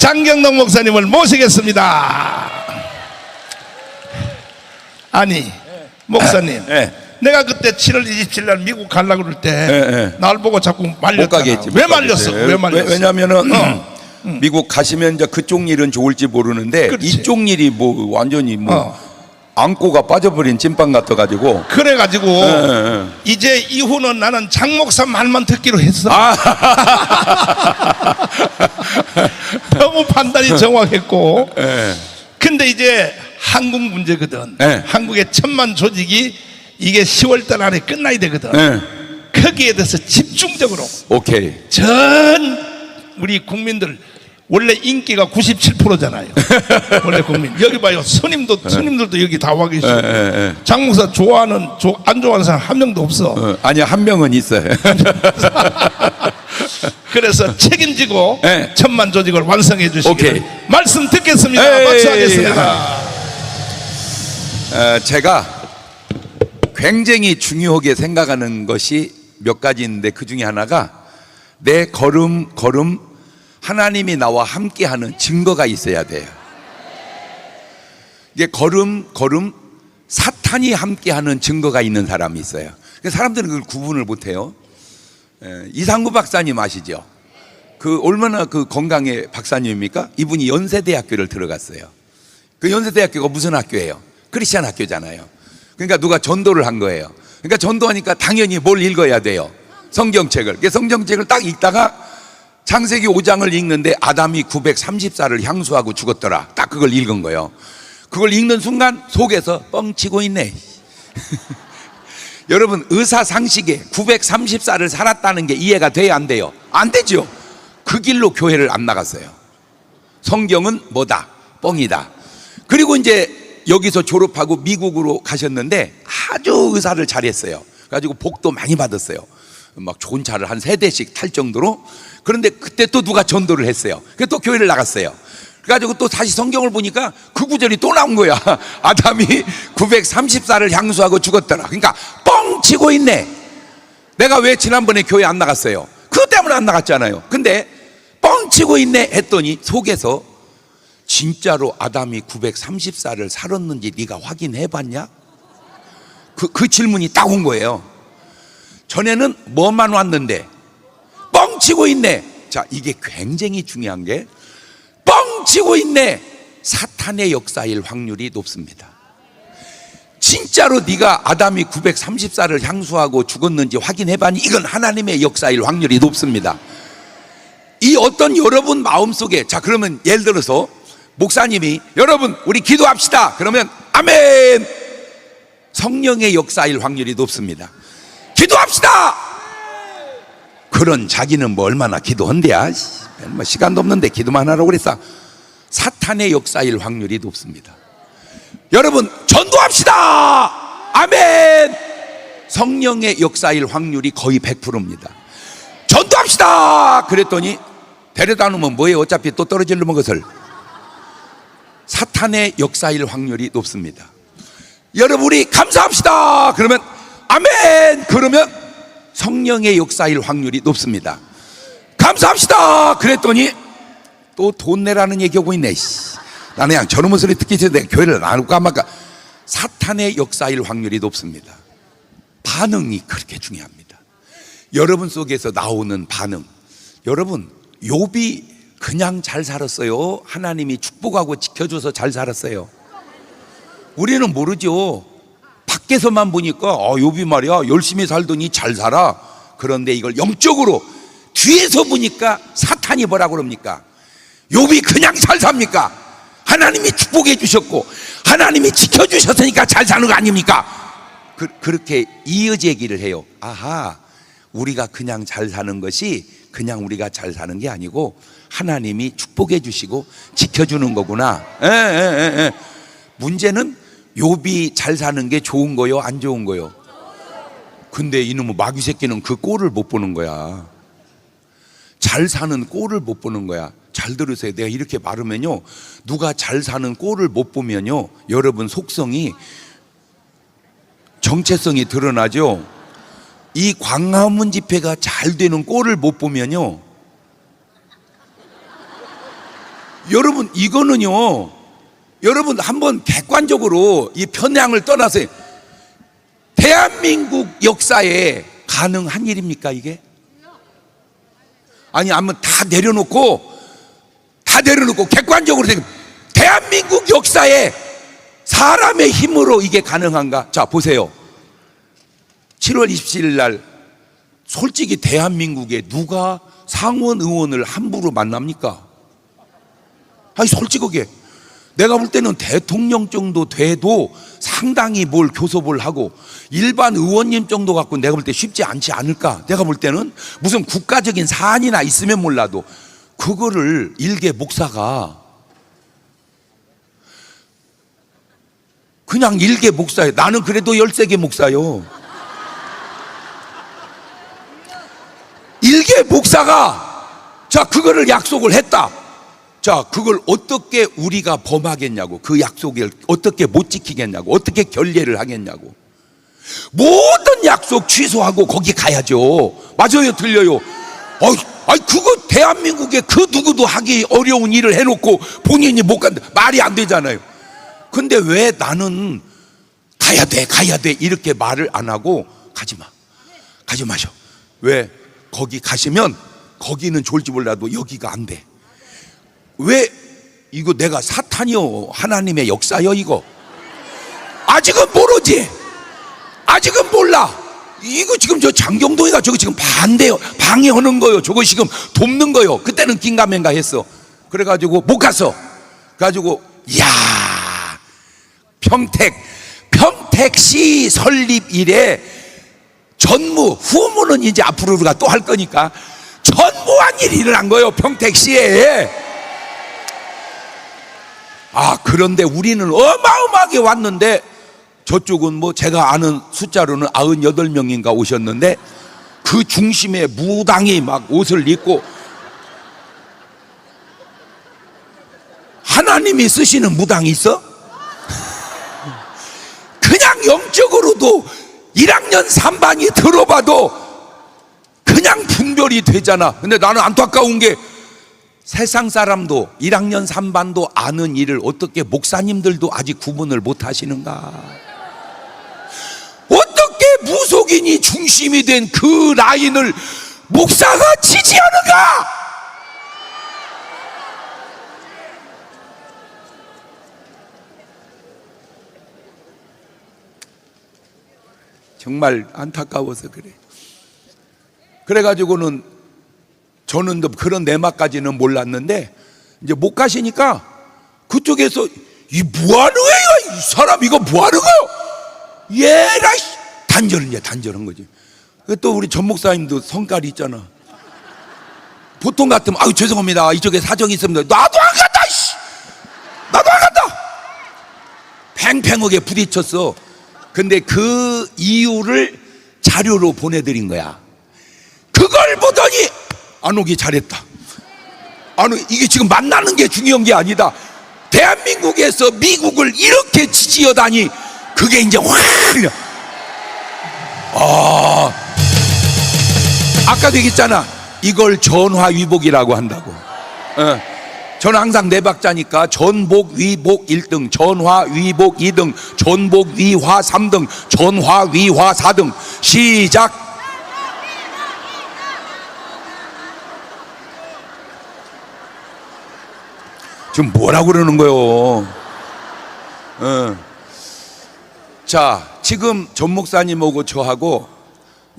장경동 목사님을 모시겠습니다. 아니 목사님, 예. 내가 그때 7월 27일 날 미국 가려고 그럴 때날 예, 예. 보고 자꾸 말렸잖아. 못 가겠지. 왜. 말렸어? 왜 말렸어? 왜 냐면은 어. 미국 가시면 이제 그쪽 일은 좋을지 모르는데 그렇지. 이쪽 일이 뭐 완전히 뭐 어. 안고가 빠져버린 찐빵 같아 가지고 그래가지고 예, 이제 이후는 나는 장 목사 말만 듣기로 했어. 아. 너무 판단이 정확했고. 예. 근데 이제 한국 문제거든. 네. 한국의 천만 조직이 이게 10월 달 안에 끝나야 되거든. 예. 거기에 대해서 집중적으로 오케이. 전 우리 국민들 원래 인기가 97%잖아요. 원래 국민 여기 봐요. 스님도 스님들도 여기 다 와 계시고 예, 예, 예. 장목사 좋아하는 조- 안 좋아하는 사람 한 명도 없어. 어, 아니 한 명은 있어요. 그래서 책임지고 네. 천만 조직을 완성해 주시기. 말씀 듣겠습니다. 에이. 박수하겠습니다. 어, 제가 굉장히 중요하게 생각하는 것이 몇 가지 있는데 그 중에 하나가 내 걸음 걸음 하나님이 나와 함께하는 증거가 있어야 돼요. 이게 걸음 걸음 사탄이 함께하는 증거가 있는 사람이 있어요. 그래서 사람들은 그걸 구분을 못해요. 예, 이상구 박사님 아시죠? 그 얼마나 그 건강의 박사님입니까? 이분이 연세대학교를 들어갔어요. 그 연세대학교가 무슨 학교예요? 크리스찬 학교잖아요. 그러니까 누가 전도를 한 거예요. 그러니까 전도하니까 당연히 뭘 읽어야 돼요. 성경책을. 그 성경책을 딱 읽다가 창세기 5장을 읽는데 아담이 930살을 향수하고 죽었더라. 딱 그걸 읽은 거예요. 그걸 읽는 순간 속에서 뻥치고 있네. 여러분 의사 상식에 930살을 살았다는 게 이해가 돼야 안 돼요? 안 되죠. 그 길로 교회를 안 나갔어요. 성경은 뭐다? 뻥이다. 그리고 이제 여기서 졸업하고 미국으로 가셨는데 아주 의사를 잘했어요. 가지고 복도 많이 받았어요. 막 좋은 차를 한 세 대씩 탈 정도로. 그런데 그때 또 누가 전도를 했어요. 그래서 또 교회를 나갔어요. 그래가지고 또 다시 성경을 보니까 그 구절이 또 나온 거야. 아담이 930살을 향수하고 죽었더라. 그러니까 뻥 치고 있네. 내가 왜 지난번에 교회 안 나갔어요? 그것 때문에 안 나갔잖아요. 근데 뻥치고 있네 했더니 속에서 진짜로 아담이 930살을 살았는지 네가 확인해 봤냐? 그, 그 질문이 딱 온 거예요. 전에는 뭐만 왔는데 뻥치고 있네. 자, 이게 굉장히 중요한 게 뻥치고 있네. 사탄의 역사일 확률이 높습니다. 진짜로 네가 아담이 930살을 향수하고 죽었는지 확인해 봤니? 이건 하나님의 역사일 확률이 높습니다. 이 어떤 여러분 마음속에 자 그러면 예를 들어서 목사님이 여러분 우리 기도합시다. 그러면 아멘. 성령의 역사일 확률이 높습니다. 기도합시다. 그런 자기는 뭐 얼마나 기도한대야. 씨, 뭐 시간도 없는데 기도만 하라고 그랬어. 사탄의 역사일 확률이 높습니다. 여러분 전도합시다. 아멘. 성령의 역사일 확률이 거의 100%입니다. 전도합시다. 그랬더니 데려다 놓으면 뭐예요? 어차피 또 떨어질 놈의 것을 사탄의 역사일 확률이 높습니다. 여러분 우리 감사합시다. 그러면 아멘. 그러면 성령의 역사일 확률이 높습니다. 감사합시다. 그랬더니 또 돈 내라는 얘기하고 있네. 씨. 나는 그냥 저놈의 소리 듣기 전에 교회를 나눌까 말까. 사탄의 역사일 확률이 높습니다. 반응이 그렇게 중요합니다. 여러분 속에서 나오는 반응. 여러분, 욥이 그냥 잘 살았어요. 하나님이 축복하고 지켜줘서 잘 살았어요. 우리는 모르죠. 밖에서만 보니까 아, 욥이 말이야 열심히 살더니 잘 살아. 그런데 이걸 영적으로 뒤에서 보니까 사탄이 뭐라 그럽니까? 욥이 그냥 잘 삽니까? 하나님이 축복해 주셨고 하나님이 지켜 주셨으니까 잘 사는 거 아닙니까? 그, 그렇게 이어제기를 해요. 아하, 우리가 그냥 잘 사는 것이 그냥 우리가 잘 사는 게 아니고 하나님이 축복해 주시고 지켜주는 거구나. 예, 예, 예, 예. 문제는 욥이 잘 사는 게 좋은 거요, 안 좋은 거요? 근데 이놈의 마귀 새끼는 그 꼴을 못 보는 거야. 잘 사는 꼴을 못 보는 거야. 잘 들으세요. 내가 이렇게 말하면요. 누가 잘 사는 꼴을 못 보면요. 여러분 속성이 정체성이 드러나죠. 이 광화문 집회가 잘 되는 꼴을 못 보면요. 여러분 이거는요. 여러분 한번 객관적으로 이 편향을 떠나서 대한민국 역사에 가능한 일입니까 이게? 아니 한번 다 내려놓고 다 내려놓고 객관적으로 생각. 대한민국 역사에 사람의 힘으로 이게 가능한가? 자 보세요. 7월 27일 날 솔직히 대한민국에 누가 상원 의원을 함부로 만납니까? 아니 솔직하게 내가 볼 때는 대통령 정도 돼도 상당히 뭘 교섭을 하고 일반 의원님 정도 갖고 내가 볼 때 쉽지 않지 않을까? 내가 볼 때는 무슨 국가적인 사안이나 있으면 몰라도 그거를 일개 목사가 그냥 일개 목사예요. 나는 그래도 열세 개 목사요. 일개 목사가 자 그거를 약속을 했다. 자 그걸 어떻게 우리가 범하겠냐고 그 약속을 어떻게 못 지키겠냐고 어떻게 결례를 하겠냐고 모든 약속 취소하고 거기 가야죠. 맞아요, 들려요. 어이, 아이 그거 대한민국에 그 누구도 하기 어려운 일을 해놓고 본인이 못 간다 말이 안 되잖아요. 근데 왜 나는 가야 돼, 가야 돼 이렇게 말을 안 하고 가지 마, 가지 마셔. 왜 거기 가시면 거기는 좋을지 몰라도 여기가 안 돼. 왜 이거 내가 사탄이요? 하나님의 역사요 이거? 아직은 모르지? 아직은 몰라? 이거 지금 저 장경동이가 저거 지금 반대요. 방해하는 거요. 저거 지금 돕는 거요. 그때는 긴가민가 했어. 그래가지고 못 갔어 가지고 야 평택 평택시 설립 이래 전무 후무는 이제 앞으로 우리가 또 할 거니까 전무한 일이 일어난 거예요 평택시에 아, 그런데 우리는 어마어마하게 왔는데 저쪽은 뭐 제가 아는 숫자로는 98명인가 오셨는데 그 중심에 무당이 막 옷을 입고 하나님이 쓰시는 무당이 있어? 그냥 영적으로도 1학년 3반이 들어봐도 그냥 분별이 되잖아. 근데 나는 안타까운 게 세상 사람도 1학년 3반도 아는 일을 어떻게 목사님들도 아직 구분을 못 하시는가? 어떻게 무속인이 중심이 된 그 라인을 목사가 지지하는가? 정말 안타까워서 그래. 그래가지고는 저는 또 그런 내막까지는 몰랐는데 이제 못 가시니까 그쪽에서 이 뭐하는 거야 이 사람 이거 뭐하는 거야 얘라 이제 단절한 거지. 그또 우리 전 목사님도 성깔이 있잖아. 보통 같으면 아유 죄송합니다. 이쪽에 사정이 있습니다. 나도 안 간다 씨. 나도 안 간다. 팽팽하게 부딪혔어. 근데 그 이유를 자료로 보내드린 거야 안 오기 잘했다. 안 오, 이게 지금 만나는 게 중요한 게 아니다. 대한민국에서 미국을 이렇게 지지하다니 그게 이제 확 그냥 아 아까도 얘기했잖아. 이걸 전화위복이라고 한다고. 어. 저는 항상 네 박자니까 전복 위복 1등, 전화 위복 2등, 전복 위화 3등, 전화 위화 4등. 시작. 지금 뭐라고 그러는 거요? 어. 자, 지금 전 목사님하고 저하고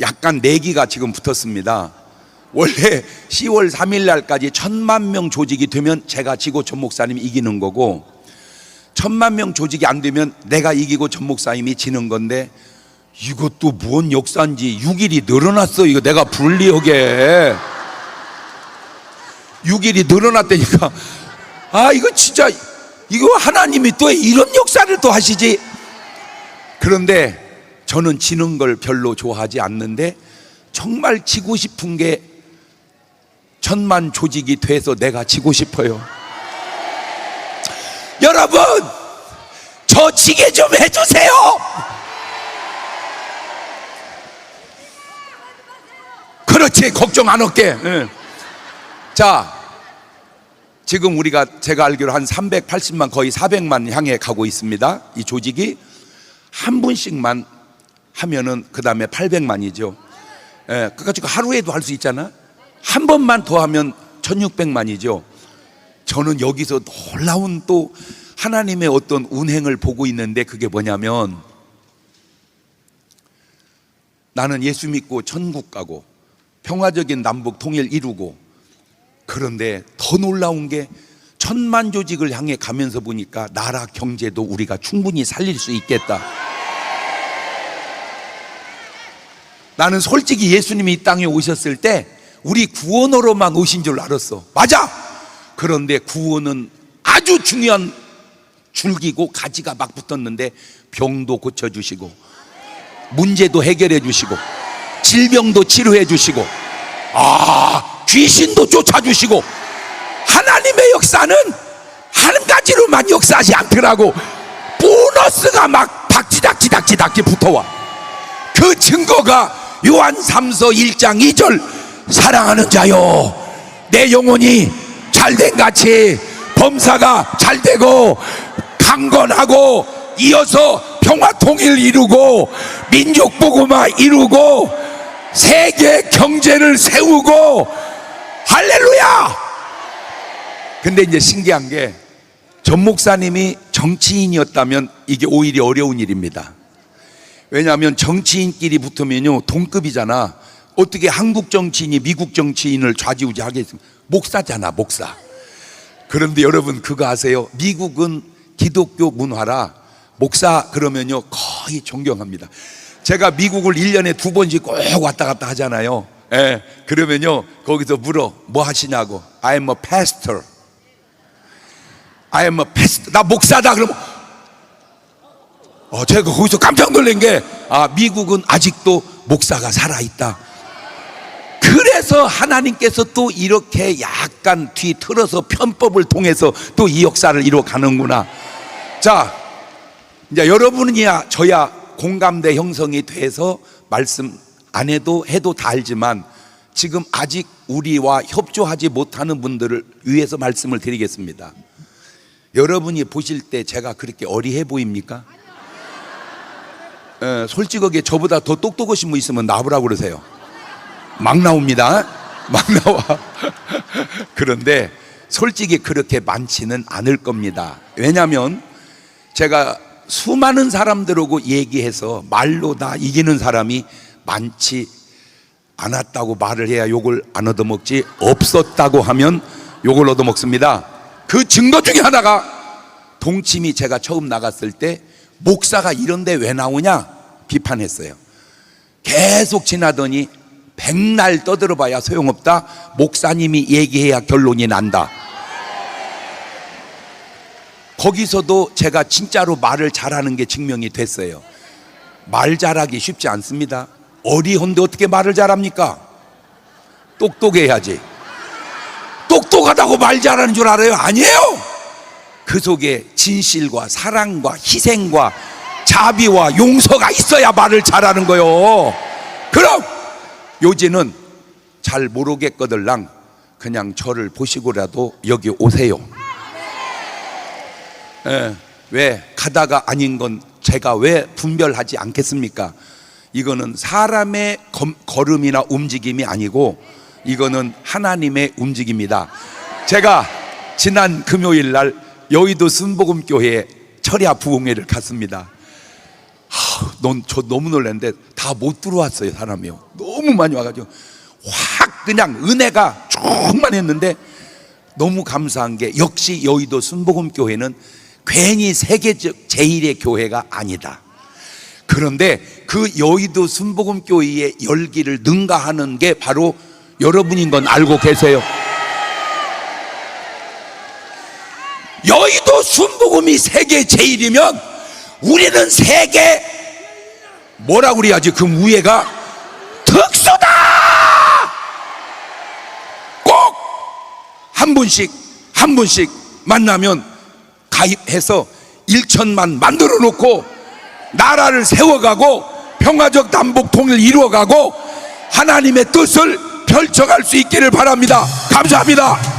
약간 내기가 지금 붙었습니다. 원래 10월 3일 날까지 천만 명 조직이 되면 제가 지고 전 목사님이 이기는 거고 천만 명 조직이 안 되면 내가 이기고 전 목사님이 지는 건데 이것도 뭔 역사인지 6일이 늘어났어. 이거 내가 불리하게 6일이 늘어났다니까 아 이거 진짜 이거 하나님이 또 이런 역사를 또 하시지. 그런데 저는 지는 걸 별로 좋아하지 않는데 정말 지고 싶은 게 천만 조직이 돼서 내가 지고 싶어요. 여러분 저 지게 좀 해주세요. 그렇지 걱정 안 할게. 응. 자 지금 우리가 제가 알기로 한 380만 거의 400만 향해 가고 있습니다. 이 조직이 한 분씩만 하면은 그 다음에 800만이죠. 예, 그러니까 하루에도 할 수 있잖아. 한 번만 더 하면 1600만이죠. 저는 여기서 놀라운 또 하나님의 어떤 운행을 보고 있는데 그게 뭐냐면 나는 예수 믿고 천국 가고 평화적인 남북 통일 이루고 그런데 더 놀라운 게 천만 조직을 향해 가면서 보니까 나라 경제도 우리가 충분히 살릴 수 있겠다. 나는 솔직히 예수님이 이 땅에 오셨을 때 우리 구원으로만 오신 줄 알았어. 맞아. 그런데 구원은 아주 중요한 줄기고 가지가 막 붙었는데 병도 고쳐주시고 문제도 해결해 주시고 질병도 치료해 주시고 아 귀신도 쫓아주시고 하나님의 역사는 한 가지로만 역사하지 않더라고. 보너스가 막 박지닥지닥지닥지 붙어와. 그 증거가 요한 3서 1장 2절 사랑하는 자요 내 영혼이 잘된 같이 범사가 잘되고 강건하고 이어서 평화 통일 이루고 민족 복음화 이루고 세계 경제를 세우고 할렐루야 근데 이제 신기한 게 전 목사님이 정치인이었다면 이게 오히려 어려운 일입니다 왜냐하면 정치인끼리 붙으면요 동급이잖아. 어떻게 한국 정치인이 미국 정치인을 좌지우지 하겠습니까? 목사잖아, 목사. 그런데 여러분 그거 아세요? 미국은 기독교 문화라 목사 그러면요 거의 존경합니다. 제가 미국을 1년에 두 번씩 꼭 왔다 갔다 하잖아요. 예, 그러면요 거기서 물어 뭐 하시냐고. I'm a pastor. I'm a pastor. 나 목사다 그러면 어, 제가 거기서 깜짝 놀란 게, 아, 미국은 아직도 목사가 살아있다. 그래서 하나님께서 또 이렇게 약간 뒤 틀어서 편법을 통해서 또 이 역사를 이루어 가는구나. 자, 이제 여러분이야, 저야 공감대 형성이 돼서 말씀 안 해도 해도 다 알지만 지금 아직 우리와 협조하지 못하는 분들을 위해서 말씀을 드리겠습니다. 여러분이 보실 때 제가 그렇게 어리해 보입니까? 에, 솔직하게 저보다 더 똑똑하신 분 있으면 나오라고 그러세요. 막 나옵니다. 막 나와. 그런데 솔직히 그렇게 많지는 않을 겁니다. 왜냐하면 제가 수많은 사람들하고 얘기해서 말로 다 이기는 사람이 많지 않았다고 말을 해야 욕을 안 얻어먹지 없었다고 하면 욕을 얻어먹습니다. 그 증거 중에 하나가 동침이 제가 처음 나갔을 때 목사가 이런데 왜 나오냐 비판했어요. 계속 지나더니 백날 떠들어봐야 소용없다. 목사님이 얘기해야 결론이 난다. 거기서도 제가 진짜로 말을 잘하는 게 증명이 됐어요. 말 잘하기 쉽지 않습니다. 어리헌데 어떻게 말을 잘합니까? 똑똑해야지. 똑똑하다고 말 잘하는 줄 알아요? 아니에요. 그 속에 진실과 사랑과 희생과 자비와 용서가 있어야 말을 잘하는 거요. 그럼 요지는 잘 모르겠거들랑 그냥 저를 보시고라도 여기 오세요. 예, 왜 가다가 아닌 건 제가 왜 분별하지 않겠습니까? 이거는 사람의 검- 걸음이나 움직임이 아니고 이거는 하나님의 움직임이다. 제가 지난 금요일 날 여의도 순복음교회 철야 부흥회를 갔습니다. 넌저 너무 놀랐는데 다 못 들어왔어요 사람이요. 너무 많이 와가지고 확 그냥 은혜가 충만했는데 너무 감사한 게 역시 여의도 순복음교회는 괜히 세계적 제일의 교회가 아니다. 그런데 그 여의도 순복음교회의 열기를 능가하는 게 바로 여러분인 건 알고 계세요. 여의도 순복음이 세계 제일이면 우리는 세계 뭐라 그래야지 그 위에가 특수다. 꼭 한 분씩 한 분씩 만나면 가입해서 1천만 만들어 놓고 나라를 세워가고 평화적 남북 통일 이루어가고 하나님의 뜻을 펼쳐갈 수 있기를 바랍니다. 감사합니다.